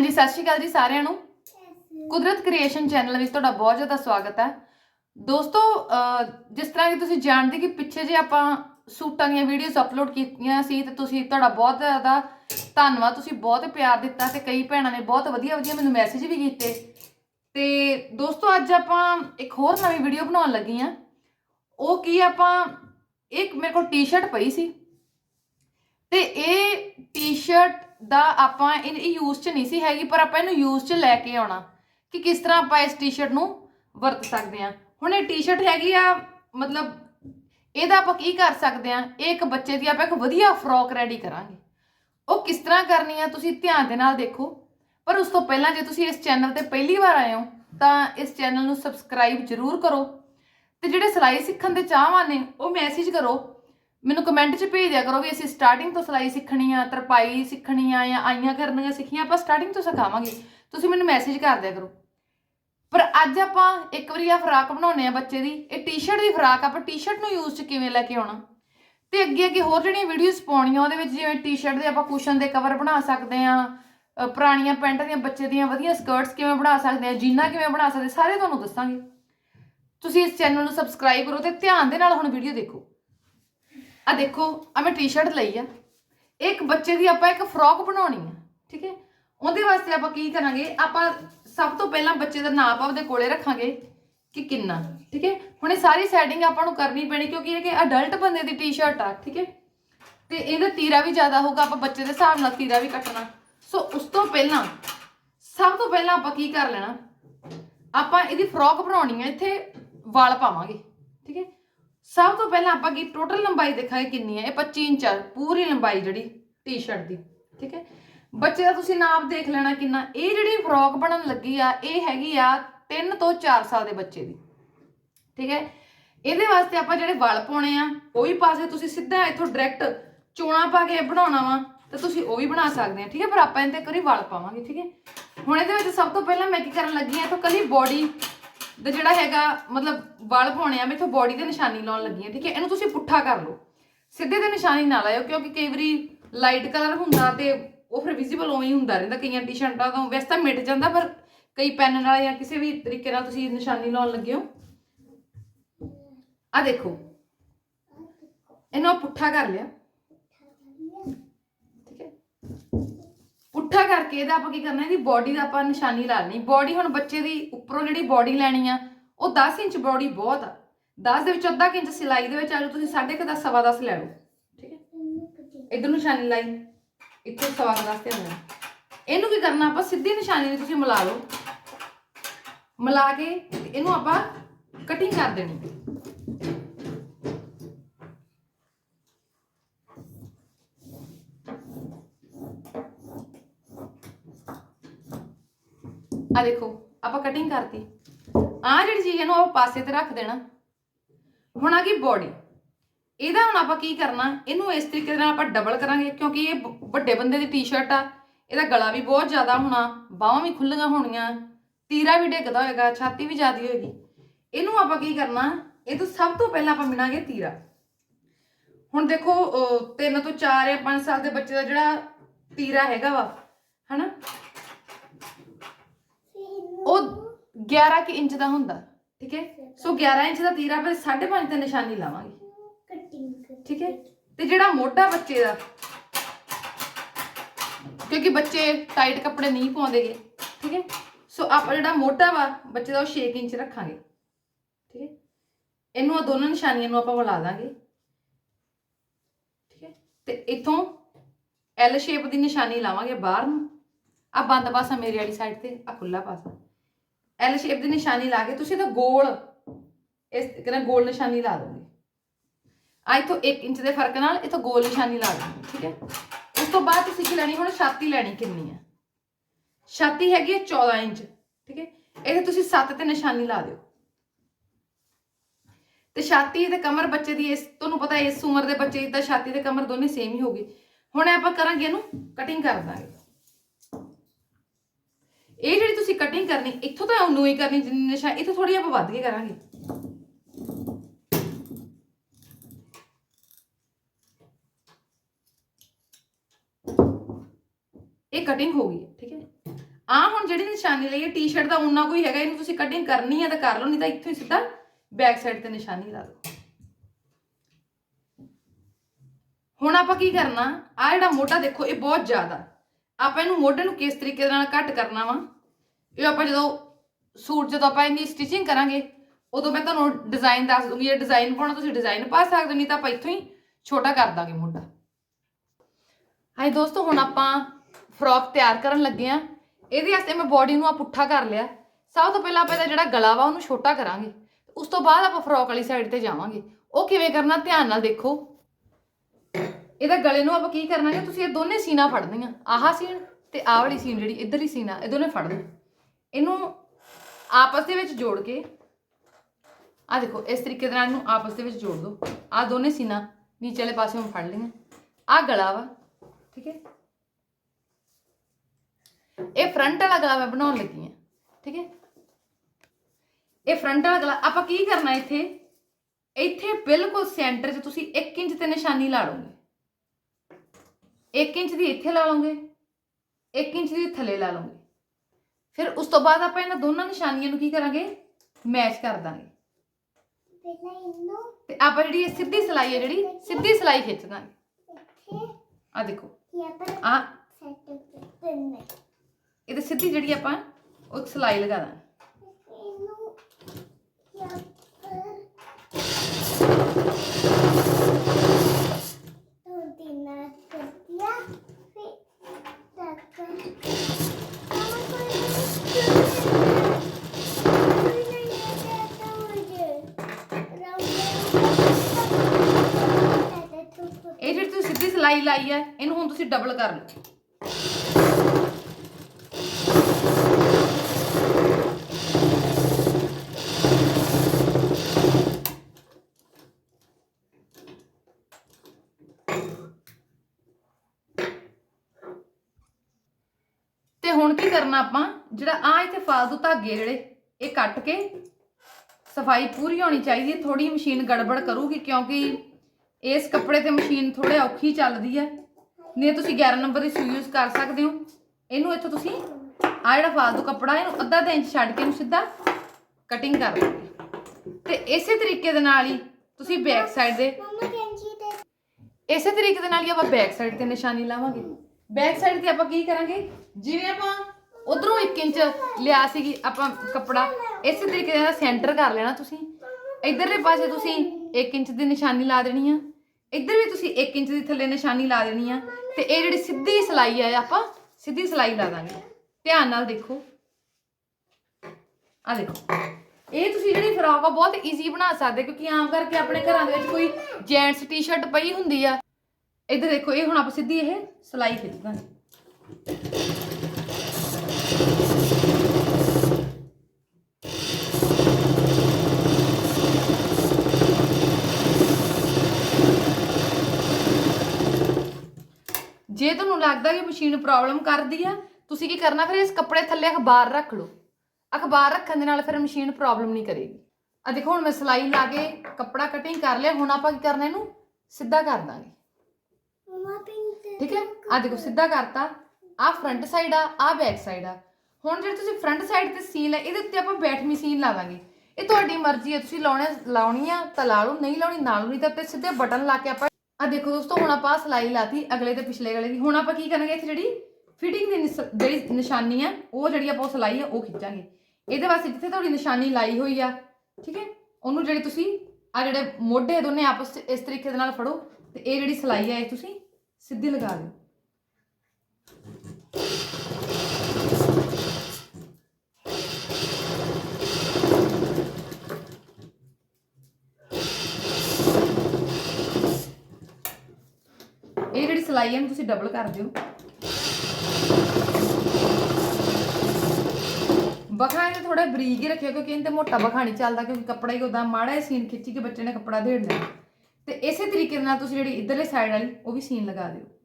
ਹਾਂਜੀ ਸਤਿ ਸ਼੍ਰੀ ਅਕਾਲ ਜੀ ਸਾਰਿਆਂ ਨੂੰ। ਕੁਦਰਤ ਕ੍ਰੀਏਸ਼ਨ ਚੈਨਲ ਵਿੱਚ ਤੁਹਾਡਾ ਬਹੁਤ ਜ਼ਿਆਦਾ ਸਵਾਗਤ ਹੈ। ਦੋਸਤੋ ਜਿਸ ਤਰ੍ਹਾਂ ਕਿ ਤੁਸੀਂ ਜਾਣਦੇ ਕਿ ਪਿੱਛੇ ਜੇ ਆਪਾਂ ਸੂਟਾਂ ਦੀਆਂ ਵੀਡੀਓਜ਼ ਅਪਲੋਡ ਕੀਤੀਆਂ ਸੀ ਤੇ ਤੁਸੀਂ ਤੁਹਾਡਾ ਬਹੁਤ ਜ਼ਿਆਦਾ ਧੰਨਵਾਦ ਤੁਸੀਂ ਬਹੁਤ ਪਿਆਰ ਦਿੱਤਾ ਤੇ ਕਈ ਭੈਣਾਂ ਨੇ ਬਹੁਤ ਵਧੀਆ ਵਧੀਆ ਮੈਨੂੰ ਮੈਸੇਜ ਵੀ ਕੀਤੇ। ਤੇ ਦੋਸਤੋ ਅੱਜ ਆਪਾਂ ਇੱਕ ਹੋਰ ਨਵੀਂ ਵੀਡੀਓ ਬਣਾਉਣ ਲੱਗੀ ਆ ਉਹ ਕੀ ਆਪਾਂ ਇੱਕ ਮੇਰੇ ਕੋਲ ਟੀ-ਸ਼ਰਟ ਪਈ ਸੀ। ਤੇ ਇਹ ਟੀ-ਸ਼ਰਟ ਦਾ ਆਪਾਂ ਇਹ ਯੂਜ਼ 'ਚ ਨਹੀਂ ਸੀ ਹੈਗੀ, ਪਰ ਆਪਾਂ ਇਹਨੂੰ ਯੂਜ਼ 'ਚ ਲੈ ਕੇ ਆਉਣਾ ਕਿ ਕਿਸ ਤਰ੍ਹਾਂ ਆਪਾਂ ਇਸ ਟੀ-ਸ਼ਰਟ ਨੂੰ ਵਰਤ ਸਕਦੇ ਆ ਹੁਣ ਇਹ ਟੀ-ਸ਼ਰਟ ਹੈਗੀ ਆ, ਮਤਲਬ ਇਹਦਾ ਆਪਾਂ ਕੀ ਕਰ ਸਕਦੇ ਆ ਇਹ ਇੱਕ ਬੱਚੇ ਦੀ ਆਪਾਂ ਇੱਕ ਵਧੀਆ ਫਰੋਕ ਰੈਡੀ ਕਰਾਂਗੇ। ਉਹ ਕਿਸ ਤਰ੍ਹਾਂ ਕਰਨੀ ਆ ਤੁਸੀਂ ਧਿਆਨ ਦੇ ਨਾਲ ਦੇਖੋ। ਪਰ ਉਸ ਤੋਂ ਪਹਿਲਾਂ ਜੇ ਤੁਸੀਂ ਇਸ ਚੈਨਲ ਤੇ ਪਹਿਲੀ ਵਾਰ ਆਏ ਹੋ, ਤਾਂ ਇਸ ਚੈਨਲ ਨੂੰ ਸਬਸਕ੍ਰਾਈਬ ਜ਼ਰੂਰ ਕਰੋ। ਤੇ ਜਿਹੜੇ ਸਿਲਾਈ ਸਿੱਖਣ ਦੇ ਚਾਹਵਾਨ ਨੇ, ਉਹ ਮੈਸੇਜ ਕਰੋ ਮੈਨੂੰ ਕਮੈਂਟ 'ਚ ਭੇਜ ਦਿਆ ਕਰੋ ਵੀ ਅਸੀਂ ਸਟਾਰਟਿੰਗ ਤੋਂ ਸਿਲਾਈ ਸਿੱਖਣੀ ਆ, ਤਰਪਾਈ ਸਿੱਖਣੀ ਆ ਜਾਂ ਆਈਆਂ ਕਰਨੀਆਂ ਸਿੱਖੀਆਂ, ਆਪਾਂ ਸਟਾਰਟਿੰਗ ਤੋਂ ਸਿਖਾਵਾਂਗੇ। ਤੁਸੀਂ ਮੈਨੂੰ ਮੈਸੇਜ ਕਰ ਦਿਆ ਕਰੋ। ਪਰ ਅੱਜ ਆਪਾਂ ਇੱਕ ਵਾਰੀ ਆ ਫਰਾਕ ਬਣਾਉਣੇ ਆ ਬੱਚੇ ਦੀ। ਇਹ ਟੀ-ਸ਼ਰਟ ਦੀ ਫਰਾਕ ਆਪਾਂ ਟੀ-ਸ਼ਰਟ ਨੂੰ ਯੂਜ਼ 'ਚ ਕਿਵੇਂ ਲੈ ਕੇ ਆਉਣਾ? ਤੇ ਅੱਗੇ ਅੱਗੇ ਹੋਰ ਜਿਹੜੀਆਂ ਵੀਡੀਓਜ਼ ਪਾਉਣੀਆਂ, ਉਹਦੇ ਵਿੱਚ ਜਿਵੇਂ ਟੀ-ਸ਼ਰਟ ਦੇ ਆਪਾਂ ਕੁਸ਼ਨ ਦੇ ਕਵਰ ਬਣਾ ਸਕਦੇ ਆ ਪੁਰਾਣੀਆਂ ਪੈਂਟਾਂ ਦੀਆਂ ਬੱਚੇ ਦੀਆਂ ਵਧੀਆ ਸਕਰਟਸ ਕਿਵੇਂ ਬਣਾ ਸਕਦੇ ਆ, ਜੀਨਾਂ ਕਿਵੇਂ ਬਣਾ ਸਕਦੇ, ਸਾਰੇ ਤੁਹਾਨੂੰ ਦੱਸਾਂਗੇ। ਤੁਸੀਂ ਇਸ ਚੈਨਲ ਨੂੰ ਸਬਸਕ੍ਰਾਈਬ ਕਰੋ ਤੇ ਧਿਆਨ ਦੇ ਨਾਲ ਹੁਣ ਵੀਡੀਓ ਦੇਖੋ। ਆ ਦੇਖੋ, ਆ ਮੈਂ ਟੀ-ਸ਼ਰਟ ਲਈ ਆ। ਇੱਕ ਬੱਚੇ ਦੀ ਆਪਾਂ ਇੱਕ ਫਰੋਕ ਬਣਾਉਣੀ ਆ, ਠੀਕ ਹੈ? ਉਹਦੇ ਵਾਸਤੇ ਆਪਾਂ ਕੀ ਕਰਾਂਗੇ? ਆਪਾਂ ਸਭ ਤੋਂ ਪਹਿਲਾਂ ਬੱਚੇ ਦਾ ਨਾਪ ਆਪਦੇ ਕੋਲੇ ਰੱਖਾਂਗੇ ਕਿ ਕਿੰਨਾ, ਠੀਕ ਹੈ? ਹੁਣ ਇਹ ਸਾਰੀ ਸੈਟਿੰਗ ਆਪਾਂ ਨੂੰ ਕਰਨੀ ਪੈਣੀ ਕਿਉਂਕਿ ਇਹ ਕਿ ਅਡਲਟ ਬੰਦੇ ਦੀ ਟੀ-ਸ਼ਰਟ ਆ, ਠੀਕ ਹੈ? ਤੇ ਇਹਦਾ ਤੀਰਾ ਵੀ ਜ਼ਿਆਦਾ ਹੋਊਗਾ, ਆਪਾਂ ਬੱਚੇ ਦੇ ਹਿਸਾਬ ਨਾਲ ਤੀਰਾ ਵੀ ਕੱਟਣਾ। ਸੋ ਉਸ ਤੋਂ ਪਹਿਲਾਂ, ਸਭ ਤੋਂ ਪਹਿਲਾਂ ਆਪਾਂ ਕੀ ਕਰ ਲੈਣਾ? ਆਪਾਂ ਇਹਦੀ ਫਰੋਕ ਬਣਾਉਣੀ ਹੈ ਇੱਥੇ ਵਾਲ ਪਾਵਾਂਗੇ, ਠੀਕ ਹੈ? ਸਭ ਤੋਂ ਪਹਿਲਾਂ ਆਪਾਂ ਕੀ ਟੋਟਲ ਲੰਬਾਈ ਦੇਖਾਂਗੇ ਕਿੰਨੀ ਹੈ? ਇਹ 25 ਇੰਚ ਆ, ਪੂਰੀ ਲੰਬਾਈ ਜਿਹੜੀ ਟੀ-ਸ਼ਰਟ ਦੀ, ਠੀਕ ਹੈ? ਬੱਚੇ ਦਾ ਤੁਸੀਂ ਨਾਪ ਦੇਖ ਲੈਣਾ ਕਿੰਨਾ, ਇਹ ਜਿਹੜੀ ਫਰੋਕ ਬਣਨ ਲੱਗੀ ਆ, ਇਹ ਹੈਗੀ ਆ 3 ਤੋਂ 4 ਸਾਲ ਦੇ ਬੱਚੇ ਦੀ, ਠੀਕ ਹੈ? ਇਹਦੇ ਵਾਸਤੇ ਆਪਾਂ ਜਿਹੜੇ ਵਲ ਪਾਉਣੇ ਆ, ਉਹ ਵੀ ਪਾਸੇ ਤੁਸੀਂ ਸਿੱਧਾ ਇੱਥੋਂ ਡਾਇਰੈਕਟ ਚੋਣਾ ਪਾ ਕੇ ਬਣਾਉਣਾ ਵਾ, ਤਾਂ ਤੁਸੀਂ ਉਹ ਵੀ ਬਣਾ ਸਕਦੇ ਆ, ਠੀਕ ਹੈ? ਪਰ ਆਪਾਂ ਇਹਦੇ ਕਰੀ ਵਲ ਪਾਵਾਂਗੇ, ਠੀਕ ਹੈ? ਹੁਣ ਇਹਦੇ ਵਿੱਚ ਸਭ ਤੋਂ ਪਹਿਲਾਂ ਮੈਂ ਕੀ ਕਰਨ ਲੱਗੀ ਆ, ਇੱਥੋਂ ਕੱਲੀ ਬੋਡੀ ਤੇ ਜਿਹੜਾ ਹੈਗਾ, ਮਤਲਬ ਵਾਲ ਪਾਉਣੇ ਆ, ਮੈਂ ਇੱਥੋਂ ਬੋਡੀ ਤੇ ਨਿਸ਼ਾਨੀ ਲਾਉਣ ਲੱਗੀ ਆ ਠੀਕ ਹੈ? ਇਹਨੂੰ ਤੁਸੀਂ ਪੁੱਠਾ ਕਰ ਲਓ। ਸਿੱਧੇ ਤੇ ਨਿਸ਼ਾਨੀ ਨਾ ਲਾਇਓ, ਕਿਉਂਕਿ ਕਈ ਵਾਰੀ ਲਾਈਟ ਕਲਰ ਹੁੰਦਾ ਤੇ ਉਹ ਫਿਰ ਵਿਜ਼ੀਬਲ ਉਵੇਂ ਹੀ ਹੁੰਦਾ ਰਹਿੰਦਾ। ਕਈਆਂ ਟੀ-ਸ਼ਰਟਾਂ ਤੋਂ ਵੈਸੇ ਤਾਂ ਮਿਟ ਜਾਂਦਾ, ਪਰ ਕਈ ਪੈਨ ਨਾਲ ਜਾਂ ਕਿਸੇ ਵੀ ਤਰੀਕੇ ਨਾਲ ਤੁਸੀਂ ਨਿਸ਼ਾਨੀ ਲਾਉਣ ਲੱਗੇ ਹੋ। ਆ ਦੇਖੋ। ਇਹਨੂੰ ਪੁੱਠਾ ਕਰ ਲਿਆ। ਠੀਕ ਹੈ? ਪੁੱਠਾ ਕਰਕੇ ਇਹਦਾ ਆਪਾਂ ਕੀ ਕਰਨਾ, ਇਹਦੀ ਬਾਡੀ ਦਾ ਆਪਾਂ ਨਿਸ਼ਾਨੀ ਲਾਣੀ। ਬਾਡੀ ਹੁਣ ਬੱਚੇ ਦੀ ਉੱਪਰੋਂ ਜਿਹੜੀ ਬਾਡੀ ਲੈਣੀ ਆ, ਉਹ 10 ਇੰਚ ਬਾਡੀ ਬਹੁਤ ਆ। 10 ਦੇ ਵਿੱਚ ਅੱਧਾ ਕੁ ਇੰਚ ਸਿਲਾਈ ਦੇ ਵਿੱਚ ਆ ਜਾਓ, ਤੁਸੀਂ 10.5 ਸਵਾ 10 ਲੈ ਲਓ। ਠੀਕ ਹੈ? ਇਧਰ ਨਿਸ਼ਾਨੀ ਲਾਈ। ਇੱਥੇ ਸਵਾ 10 ਤੇ ਹੋਣਾ। ਇਹਨੂੰ ਕੀ ਕਰਨਾ ਆਪਾਂ? ਸਿੱਧੀ ਨਿਸ਼ਾਨੀ ਨੂੰ ਤੁਸੀਂ ਮਿਲਾ ਲਓ। ਮਿਲਾ ਕੇ ਇਹਨੂੰ ਆਪਾਂ ਕਟਿੰਗ ਕਰ ਦੇਣੀ। ਆ ਦੇਖੋ। ਆਪਾਂ ਕਟਿੰਗ ਕਰਤੀ। ਆ ਜਿਹੜੀ ਚੀਜ਼ ਇਹਨੂੰ ਆਪਾਂ ਪਾਸੇ ਤੇ ਰੱਖ ਦੇਣਾ। ਹੁਣ ਆ ਗਈ ਬੋਡੀ ਇਹਦਾ ਹੁਣ ਆਪਾਂ ਕੀ ਕਰਨਾ, ਇਹਨੂੰ ਇਸ ਤਰੀਕੇ ਨਾਲ ਆਪਾਂ ਡਬਲ ਕਰਾਂਗੇ, ਕਿਉਂਕਿ ਇਹ ਵੱਡੇ ਬੰਦੇ ਦੀ ਟੀ-ਸ਼ਰਟ ਆ, ਇਹਦਾ ਗਲਾ ਵੀ ਬਹੁਤ ਜ਼ਿਆਦਾ ਹੋਣਾ, ਬਾਹਾਂ ਵੀ ਖੁੱਲੀਆਂ ਹੋਣੀਆਂ, ਤੀਰਾ ਵੀ ਡਿੱਗਦਾ ਹੋਏਗਾ, ਛਾਤੀ ਵੀ ਜ਼ਿਆਦੀ ਹੋਏਗੀ। ਇਹਨੂੰ ਆਪਾਂ ਕੀ ਕਰਨਾ, ਇਹ ਤੋਂ ਸਭ ਤੋਂ ਪਹਿਲਾਂ ਆਪਾਂ ਮਿਣਾਂਗੇ ਤੀਰਾ। ਹੁਣ ਦੇਖੋ 3 ਤੋਂ 4 ਜਾਂ 5 ਸਾਲ ਦੇ ਬੱਚੇ ਦਾ ਜਿਹੜਾ ਤੀਰਾ ਹੈਗਾ ਵਾ, ਹਨਾ? ਉਹ 11 ਕਿ ਇੰਚ ਦਾ ਹੁੰਦਾ ਠੀਕ ਹੈ? ਸੋ 11 ਇੰਚ ਦਾ ਤੀਰਾ ਫਿਰ 5.5 ਤੇ ਨਿਸ਼ਾਨੀ ਲਾਵਾਂਗੇ। ਠੀਕ ਹੈ? ਤੇ ਜਿਹੜਾ ਮੋਢਾ ਬੱਚੇ ਦਾ ਕਿਉਂਕਿ ਬੱਚੇ ਟਾਈਟ ਕੱਪੜੇ ਨਹੀਂ ਪਾਉਂਦੇਗੇ ਠੀਕ ਹੈ? ਸੋ ਆਪਾਂ ਜਿਹੜਾ ਮੋਢਾ ਵਾ ਬੱਚੇ ਦਾ ਉਹ 6 ਇੰਚ ਰੱਖਾਂਗੇ। ਠੀਕ ਹੈ? ਇਹਨੂੰ ਆ ਦੋਨੋਂ ਨਿਸ਼ਾਨੀਆਂ ਨੂੰ ਆਪਾਂ ਮਿਲਾ ਦਾਂਗੇ। ਠੀਕ ਹੈ? ਤੇ ਇਥੋਂ ਐਲ ਸ਼ੇਪ ਦੀ ਨਿਸ਼ਾਨੀ ਲਾਵਾਂਗੇ ਬਾਹਰ ਨੂੰ। ਆ ਬੰਦ ਪਾਸਾ ਮੇਰੇ ਵਾਲੀ ਸਾਈਡ ਤੇ ਆ ਖੁੱਲਾ ਪਾਸਾ। ਐਲ ਸ਼ੇਪ ਦੀ ਨਿਸ਼ਾਨੀ ਲਾ ਕੇ ਤੁਸੀਂ ਤਾਂ ਗੋਲ, ਇਸ ਕਹਿੰਦਾ ਗੋਲ ਨਿਸ਼ਾਨੀ ਲਾ ਦੋਗੇ ਆ ਇਥੋਂ 1 ਇੰਚ ਦੇ ਫ਼ਰਕ ਨਾਲ ਇਥੋਂ ਗੋਲ ਨਿਸ਼ਾਨੀ ਲਾ ਦੋਗੇ ਠੀਕ ਹੈ? ਉਸ ਤੋਂ ਬਾਅਦ ਤੁਸੀਂ ਕੀ ਲੈਣੀ, ਹੁਣ ਛਾਤੀ ਲੈਣੀ ਕਿੰਨੀ ਹੈ? ਛਾਤੀ ਹੈਗੀ ਹੈ 14 ਇੰਚ, ਠੀਕ ਹੈ? ਇਹਦੇ ਤੁਸੀਂ 7 ਤੇ ਨਿਸ਼ਾਨੀ ਲਾ ਦਿਓ। ਤੇ ਛਾਤੀ ਤੇ ਕਮਰ ਬੱਚੇ ਦੀ ਇਸ, ਤੁਹਾਨੂੰ ਪਤਾ ਇਸ ਉਮਰ ਦੇ ਬੱਚੇ ਦੀ ਤਾਂ ਛਾਤੀ ਤੇ ਕਮਰ ਦੋਨੇ ਸੇਮ ਹੀ ਹੋਗੀ ਹੁਣ ਆਪਾਂ ਕਰਾਂਗੇ ਇਹਨੂੰ ਕਟਿੰਗ ਕਰ ਦਾਂਗੇ। ਇਹ ਜਿਹੜੀ ਤੁਸੀਂ ਕਟਿੰਗ ਕਰਨੀ, ਇੱਥੋਂ ਤਾਂ ਉਹਨੂੰ ਹੀ ਕਰਨੀ ਜਿੰਨੀ ਨਿਸ਼ਾਨ ਇੱਥੋਂ ਥੋੜੀ ਆਪਾਂ ਵੱਧ ਕੇ ਕਰਾਂਗੇ। ਇਹ ਕਟਿੰਗ ਹੋ ਗਈ ਹੈ, ਠੀਕ ਹੈ ਆ ਹੁਣ ਜਿਹੜੀ ਨਿਸ਼ਾਨੀ ਲਈ ਹੈ ਟੀ-ਸ਼ਰਟ ਦਾ ਉਨਾ ਕੋਈ ਹੈਗਾ, ਇਹਨੂੰ ਤੁਸੀਂ ਕਟਿੰਗ ਕਰਨੀ ਹੈ ਤਾਂ ਕਰ ਲਓ, ਨਹੀਂ ਤਾਂ ਇੱਥੋਂ ਹੀ ਸਿੱਧਾ ਬੈਕ ਸਾਈਡ ਤੇ ਨਿਸ਼ਾਨੀ ਲਾ ਦਿਓ। ਹੁਣ ਆਪਾਂ ਕੀ ਕਰਨਾ ਆ ਜਿਹੜਾ ਮੋਢਾ ਦੇਖੋ, ਇਹ ਬਹੁਤ ਜ਼ਿਆਦਾ। ਆਪਾਂ ਇਹਨੂੰ ਮੋਢੇ ਨੂੰ ਕਿਸ ਤਰੀਕੇ ਦੇ ਨਾਲ ਘੱਟ ਕਰਨਾ ਵਾ? ਇਹ ਆਪਾਂ ਜਦੋਂ ਸੂਟ ਜਦੋਂ ਆਪਾਂ ਇਹਦੀ ਸਟਿਚਿੰਗ ਕਰਾਂਗੇ, ਉਦੋਂ ਮੈਂ ਤੁਹਾਨੂੰ ਡਿਜ਼ਾਈਨ ਦੱਸ ਦੂੰਗੀ। ਇਹ ਡਿਜ਼ਾਈਨ ਪਾਉਣਾ ਤੁਸੀਂ ਡਿਜ਼ਾਈਨ ਪਾ ਸਕਦੇ ਨਹੀਂ ਤਾਂ ਆਪਾਂ ਇੱਥੋਂ ਹੀ ਛੋਟਾ ਕਰ ਦਾਂਗੇ ਮੋਢਾ। ਹਾਂਜੀ ਦੋਸਤੋ, ਹੁਣ ਆਪਾਂ ਫਰੋਕ ਤਿਆਰ ਕਰਨ ਲੱਗੇ ਆ ਇਹਦੇ ਵਾਸਤੇ ਮੈਂ ਬਾਡੀ ਨੂੰ ਆ ਪੁੱਠਾ ਕਰ ਲਿਆ। ਸਭ ਤੋਂ ਪਹਿਲਾਂ ਆਪਾਂ ਇਹਦਾ ਜਿਹੜਾ ਗਲਾ ਵਾ, ਉਹਨੂੰ ਛੋਟਾ ਕਰਾਂਗੇ। ਉਸ ਤੋਂ ਬਾਅਦ ਆਪਾਂ ਫਰੋਕ ਵਾਲੀ ਸਾਈਡ ਤੇ ਜਾਵਾਂਗੇ। ਉਹ ਕਿਵੇਂ ਕਰਨਾ? ਧਿਆਨ ਨਾਲ ਦੇਖੋ। ਇਹਦਾ ਗਲੇ ਨੂੰ ਆਪਾਂ ਕੀ ਕਰਨਾ ਹੈ ਤੁਸੀਂ ਇਹ ਦੋਨੇ ਸੀਨਾ ਫੜਨੀਆਂ। ਆਹ ਸੀਨ ਤੇ ਆਹ ਵਾਲੀ ਸੀਨ ਜਿਹੜੀ ਇੱਧਰਲੀ ਸੀਨਾ ਇਹ ਦੋਨੇ ਫੜ ਇਹਨੂੰ ਆਪਸ ਦੇ ਵਿੱਚ ਜੋੜ ਕੇ ਆ ਦੇਖੋ, ਇਸ ਤਰੀਕੇ ਦੇ ਨਾਲ ਇਹਨੂੰ ਆਪਸ ਦੇ ਵਿੱਚ ਜੋੜ ਦਿਓ ਆ ਦੋਨੇ ਸੀਨਾ ਨੀਚੇ ਵਾਲੇ ਪਾਸੇ ਪਾਸਿਓਂ ਫੜ ਲਈਆਂ। ਆ ਗਲਾ ਵਾ, ਠੀਕ ਹੈ? ਇਹ ਫਰੰਟ ਵਾਲਾ ਗਲਾ ਮੈਂ ਬਣਾਉਣ ਲੱਗੀ ਹਾਂ, ਠੀਕ ਹੈ? ਇਹ ਫਰੰਟ ਵਾਲਾ ਗਲਾ, ਆਪਾਂ ਕੀ ਕਰਨਾ ਇੱਥੇ? ਇੱਥੇ ਬਿਲਕੁਲ ਸੈਂਟਰ 'ਚ ਤੁਸੀਂ 1 ਇੰਚ ਤੇ ਨਿਸ਼ਾਨੀ ਲਾ ਲਓਗੇ। 1 ਇੰਚ ਦੀ ਇੱਥੇ ਲਾ ਲਓਗੇ 1 ਇੰਚ ਦੀ ਥੱਲੇ ਲਾ ਲਓਗੇ ਫਿਰ ਉਸ ਤੋਂ ਬਾਅਦ ਆਪਾਂ ਇਹਨਾਂ ਦੋਨਾਂ ਨਿਸ਼ਾਨੀਆਂ ਨੂੰ ਕੀ ਕਰਾਂਗੇ ਮੈਚ ਕਰ ਦਾਂਗੇ ਪਹਿਲਾਂ ਇਹਨੂੰ ਤੇ ਆਪਾਂ ਜਿਹੜੀ ਇਹ ਸਿੱਧੀ ਸਲਾਈ ਹੈ ਜਿਹੜੀ ਸਿੱਧੀ ਸਲਾਈ ਖਿੱਚ ਦਾਂਗੇ ਇੱਥੇ ਆ ਦੇਖੋ ਜਾਂ ਪਰ ਆ ਸੈੱਟ ਕਰਨਾ ਇਹਦੇ ਸਿੱਧੀ ਜਿਹੜੀ ਆਪਾਂ ਉਹ ਸਲਾਈ ਲਗਾ ਦਾਂਗੇ ਇਹਨੂੰ ਜਾਂ ਪਰ ਦੋ ਦਿਨ ਕਰ ਦਿਆ ਫਿਰ ਤੱਕ ਮਾਮਾ ਕੋਈ ਨਹੀਂ ਦੇਤਾ ਮੁਝੇ ਰਾਉਂਡ ਇਹ ਜਿਹੜੀ ਤੁਸੀਂ ਸਿੱਧੀ ਸਲਾਈ ਲਾਈ ਹੈ ਇਹਨੂੰ ਹੁਣ ਤੁਸੀਂ ਡਬਲ ਕਰ ਲਓ ਕਰਨਾ ਆਪਾਂ? ਜਿਹੜਾ ਆ ਇੱਥੇ ਫਾਲਤੂ ਧਾਗੇ ਜਿਹੜੇ ਇਹ ਕੱਟ ਕੇ ਸਫ਼ਾਈ ਪੂਰੀ ਹੋਣੀ ਚਾਹੀਦੀ ਹੈ। ਥੋੜੀ ਮਸ਼ੀਨ ਗੜਬੜ ਕਰੂਗੀ ਕਿਉਂਕਿ ਇਸ ਕੱਪੜੇ ਤੇ ਮਸ਼ੀਨ ਥੋੜੇ ਔਖੀ ਚੱਲਦੀ ਹੈ। ਨਹੀਂ ਤੁਸੀਂ 11 ਨੰਬਰ ਦੀ ਸੂਈ ਯੂਜ਼ ਕਰ ਸਕਦੇ ਹੋ। ਇਹਨੂੰ ਇੱਥੋਂ ਤੁਸੀਂ ਆ ਜਿਹੜਾ ਫਾਲਤੂ ਕੱਪੜਾ ਇਹਨੂੰ ਅੱਧਾ ਕੁ ਇੰਚ ਛੱਡ ਕੇ ਇਹਨੂੰ ਸਿੱਧਾ ਕਟਿੰਗ ਕਰ ਲਓਗੇ ਤੇ ਇਸੇ ਤਰੀਕੇ ਦੇ ਨਾਲ ਹੀ ਤੁਸੀਂ ਬੈਕ ਸਾਈਡ ਦੇ ਤੇ ਇਸੇ ਤਰੀਕੇ ਦੇ ਨਾਲ ਹੀ ਆਪਾਂ ਬੈਕ ਸਾਈਡ ਤੇ ਨਿਸ਼ਾਨੀ ਲਾਵਾਂਗੇ। ਬੈਕ ਸਾਈਡ ਤੇ ਆਪਾਂ ਕੀ ਕਰਾਂਗੇ? ਜਿਵੇਂ ਆਪਾਂ ਉਧਰੋਂ 1 ਇੰਚ ਲਿਆ ਸੀਗੀ ਆਪਾਂ ਕੱਪੜਾ, ਇਸੇ ਤਰੀਕੇ ਨਾਲ ਸੈਂਟਰ ਕਰ ਲੈਣਾ ਤੁਸੀਂ। ਇਧਰਲੇ ਪਾਸੇ ਤੁਸੀਂ 1 ਇੰਚ ਦੀ ਨਿਸ਼ਾਨੀ ਲਾ ਦੇਣੀ ਆ। ਇੱਧਰ ਵੀ ਤੁਸੀਂ 1 ਇੰਚ ਦੀ ਥੱਲੇ ਨਿਸ਼ਾਨੀ ਲਾ ਦੇਣੀ ਆ। ਤੇ ਇਹ ਜਿਹੜੀ ਸਿੱਧੀ ਸਲਾਈ ਆ ਆਪਾਂ ਸਿੱਧੀ ਸਲਾਈ ਲਾ ਦਾਂਗੇ। ਧਿਆਨ ਨਾਲ ਦੇਖੋ। ਆ ਦੇਖੋ। ਇਹ ਤੁਸੀਂ ਜਿਹੜੀ ਫਰਾਕ ਆ, ਬਹੁਤ ਈਜ਼ੀ ਬਣਾ ਸਕਦੇ, ਕਿਉਂਕਿ ਆਮ ਕਰਕੇ ਆਪਣੇ ਘਰਾਂ ਦੇ ਵਿੱਚ ਕੋਈ ਜੈਂਟਸ ਟੀ-ਸ਼ਰਟ ਪਈ ਹੁੰਦੀ ਆ। ਇੱਧਰ ਦੇਖੋ, ਇਹ ਹੁਣ ਆਪਾਂ ਸਿੱਧੀ ਇਹ ਸਲਾਈ ਖਿੱਚ ਦਾਂਗੇ ਜੇ ਤੁਹਾਨੂੰ ਲੱਗਦਾ ਕਿ ਮਸ਼ੀਨ ਪ੍ਰੋਬਲਮ ਕਰਦੀ ਆ ਤੁਸੀਂ ਕੀ ਕਰਨਾ ਫਿਰ? ਇਸ ਕੱਪੜੇ ਥੱਲੇ ਅਖਬਾਰ ਰੱਖ ਲਓ। ਅਖਬਾਰ ਰੱਖਣ ਦੇ ਨਾਲ ਫਿਰ ਮਸ਼ੀਨ ਪ੍ਰੋਬਲਮ ਨਹੀਂ ਕਰੇਗੀ। ਆ ਦੇਖੋ ਹੁਣ ਮੈਂ ਸਲਾਈ ਲਾ ਕੇ ਕੱਪੜਾ ਕਟਿੰਗ ਕਰ ਲਿਆ ਹੁਣ ਆਪਾਂ ਕੀ ਕਰਨਾ ਇਹਨੂੰ? ਸਿੱਧਾ ਕਰ ਦਾਂਗੇ। ਠੀਕ ਹੈ? ਆ ਦੇਖੋ ਸਿੱਧਾ ਕਰਤਾ। ਆ ਫਰੰਟ ਸਾਈਡ ਆ ਆ ਬੈਕ ਸਾਈਡ ਆ। ਹੁਣ ਜਿਹੜੀ ਤੁਸੀਂ ਫਰੰਟ ਸਾਈਡ ਤੇ ਸੀਲ ਹੈ, ਇਹਦੇ ਉੱਤੇ ਆਪਾਂ ਬੈਠ ਮਸ਼ੀਨ ਲਾਵਾਂਗੇ। ਇਹ ਤੁਹਾਡੀ ਮਰਜ਼ੀ ਹੈ, ਤੁਸੀਂ ਲਾਉਣੇ, ਲਾਉਣੀ ਆ ਤਾਂ ਲਾ ਲਓ, ਨਹੀਂ ਲਾਉਣੀ ਨਾਲ ਲਓ ਨਹੀਂ ਤਾਂ ਉੱਤੇ ਸਿੱਧੇ ਬਟਨ ਲਾ ਕੇ ਆਪਾਂ ਆ ਦੇਖੋ ਦੋਸਤੋ, ਹੁਣ ਆਪਾਂ ਸਲਾਈ ਲਾਤੀ, ਅਗਲੇ ਤੇ ਪਿਛਲੇ ਗਲੇ ਦੀ ਹੁਣ ਆਪਾਂ ਕੀ ਕਰਾਂਗੇ, ਇੱਥੇ ਜਿਹੜੀ ਫਿਟਿੰਗ ਦੀ ਨਿਸ- ਜਿਹੜੀ ਨਿਸ਼ਾਨੀ ਆ, ਉਹ ਜਿਹੜੀ ਆਪਾਂ ਉਹ ਸਲਾਈ ਆ, ਉਹ ਖਿੱਚਾਂਗੇ। ਇਹਦੇ ਵਾਸਤੇ ਜਿੱਥੇ ਤੁਹਾਡੀ ਨਿਸ਼ਾਨੀ ਲਾਈ ਹੋਈ ਆ, ਠੀਕ ਹੈ? ਉਹਨੂੰ ਜਿਹੜੀ ਤੁਸੀਂ ਆ ਜਿਹੜੇ ਮੋਢੇ ਦੋਨੇ ਆਪਸ 'ਚ ਇਸ ਤਰੀਕੇ ਦੇ ਨਾਲ ਫੜੋ, ਤੇ ਇਹ ਜਿਹੜੀ ਸਲਾਈ ਆ, ਇਹ ਤੁਸੀਂ ਸਿੱਧੀ ਲਗਾ ਦਿਓ। ਸਲਾਈ ਇਹਨੂੰ ਤੁਸੀਂ ਡਬਲ ਕਰ ਦਿਓ। ਬਖਾ ਇਹਨੇ ਥੋੜਾ ਬਰੀਕ ਹੀ ਰੱਖਿਓ, ਕਿਉਂਕਿ ਇਹਦੇ ਮੋਟਾ ਬਖਾ ਨਹੀਂ ਚੱਲਦਾ, ਕਿਉਂਕਿ ਕੱਪੜਾ ਹੀ ਉਦਾਂ ਮਾੜਾ ਜਿਹਾ ਸੀਨ ਖਿੱਚੀ ਕੇ ਬੱਚੇ ਨੇ ਕੱਪੜਾ ਦੇੜ ਲੈਣਾ ਤੇ ਇਸੇ ਤਰੀਕੇ ਦੇ ਨਾਲ ਤੁਸੀਂ ਜਿਹੜੀ ਇਧਰਲੇ ਸਾਈਡ ਵਾਲੀ, ਉਹ ਵੀ ਸੀਨ ਲਗਾ ਦਿਓ।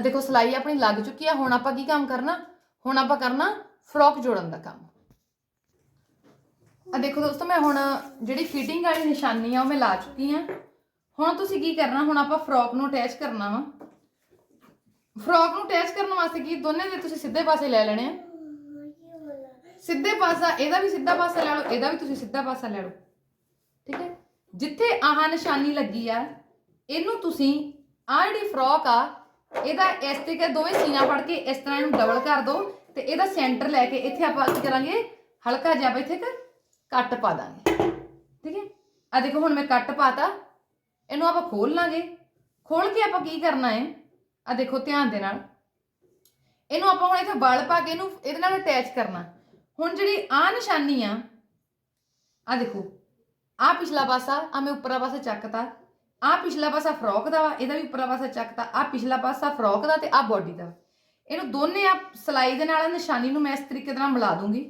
ਆ ਦੇਖੋ, ਸਲਾਈ ਆਪਣੀ ਲੱਗ ਚੁੱਕੀ ਆ, ਹੁਣ ਆਪਾਂ ਕੀ ਕੰਮ ਕਰਨਾ? ਹੁਣ ਆਪਾਂ ਕਰਨਾ ਫਰੋਕ ਜੋੜਨ ਦਾ ਕੰਮ। ਆ ਦੇਖੋ ਦੋਸਤੋ, ਮੈਂ ਹੁਣ ਜਿਹੜੀ ਫਿਟਿੰਗ ਵਾਲੀ ਨਿਸ਼ਾਨੀ ਆ, ਉਹ ਮੈਂ ਲਾ ਚੁੱਕੀ ਆ। ਹੁਣ ਤੁਸੀਂ ਕੀ ਕਰਨਾ? ਹੁਣ ਆਪਾਂ ਫਰੋਕ ਨੂੰ ਅਟੈਚ ਕਰਨਾ ਵਾ। ਫਰੋਕ ਨੂੰ ਅਟੈਚ ਕਰਨ ਵਾਸਤੇ ਕੀ? ਦੋਨੇ ਦੇ ਤੁਸੀਂ ਸਿੱਧੇ ਪਾਸੇ ਲੈ ਲੈਣੇ ਆ। ਸਿੱਧੇ ਪਾਸਾ, ਇਹਦਾ ਵੀ ਸਿੱਧਾ ਪਾਸਾ ਲੈ ਲਓ, ਇਹਦਾ ਵੀ ਤੁਸੀਂ ਸਿੱਧਾ ਪਾਸਾ ਲੈ ਲਓ। ਠੀਕ ਹੈ? ਜਿੱਥੇ ਆਹ ਨਿਸ਼ਾਨੀ ਲੱਗੀ ਆ, ਇਹਨੂੰ ਤੁਸੀਂ ਆਹ ਜਿਹੜੀ ਫਰੋਕ ਆ ਇਹਦਾ ਇਸ ਤਰੀਕੇ ਦੋਵੇਂ ਸੀਨਾ ਫੜ ਕੇ ਇਸ ਤਰ੍ਹਾਂ ਇਹਨੂੰ ਡਬਲ ਕਰ ਦਿਓ ਤੇ ਇਹਦਾ ਸੈਂਟਰ ਲੈ ਕੇ ਇੱਥੇ ਆਪਾਂ ਕੀ ਕਰਾਂਗੇ? ਹਲਕਾ ਜਿਹਾ ਆਪਾਂ ਇੱਥੇ ਇੱਕ ਕੱਟ ਪਾ ਦਾਂਗੇ। ਠੀਕ ਹੈ? ਆ ਦੇਖੋ, ਹੁਣ ਮੈਂ ਕੱਟ ਪਾਤਾ। ਇਹਨੂੰ ਆਪਾਂ ਖੋਲ ਲਾਂਗੇ। ਖੋਲ ਕੇ ਆਪਾਂ ਕੀ ਕਰਨਾ ਹੈ? ਆ ਦੇਖੋ, ਧਿਆਨ ਦੇ ਨਾਲ। ਇਹਨੂੰ ਆਪਾਂ ਹੁਣ ਇੱਥੇ ਬਲ ਪਾ ਕੇ ਇਹਨੂੰ ਇਹਦੇ ਨਾਲ ਅਟੈਚ ਕਰਨਾ। ਹੁਣ ਜਿਹੜੀ ਆ ਨਿਸ਼ਾਨੀ ਆ ਆ ਦੇਖੋ ਆ ਪਿਛਲਾ ਪਾਸਾ ਆ ਮੈਂ ਉੱਪਰਲਾ ਪਾਸਾ ਚੱਕਤਾ। ਆ ਪਿਛਲਾ ਪਾਸਾ ਫਰੋਕ ਦਾ ਵਾ, ਇਹਦਾ ਵੀ ਉੱਪਰਲਾ ਪਾਸਾ ਚੱਕਤਾ ਆ ਪਿਛਲਾ ਪਾਸਾ ਫਰੋਕ ਦਾ ਤੇ ਆ ਬਾਡੀ ਦਾ। ਇਹਨੂੰ ਦੋਨੇ ਆ ਸਲਾਈ ਦੇ ਨਾਲ ਨਿਸ਼ਾਨੀ ਨੂੰ ਮੈਂ ਇਸ ਤਰੀਕੇ ਦੇ ਨਾਲ ਮਿਲਾ ਦੂੰਗੀ।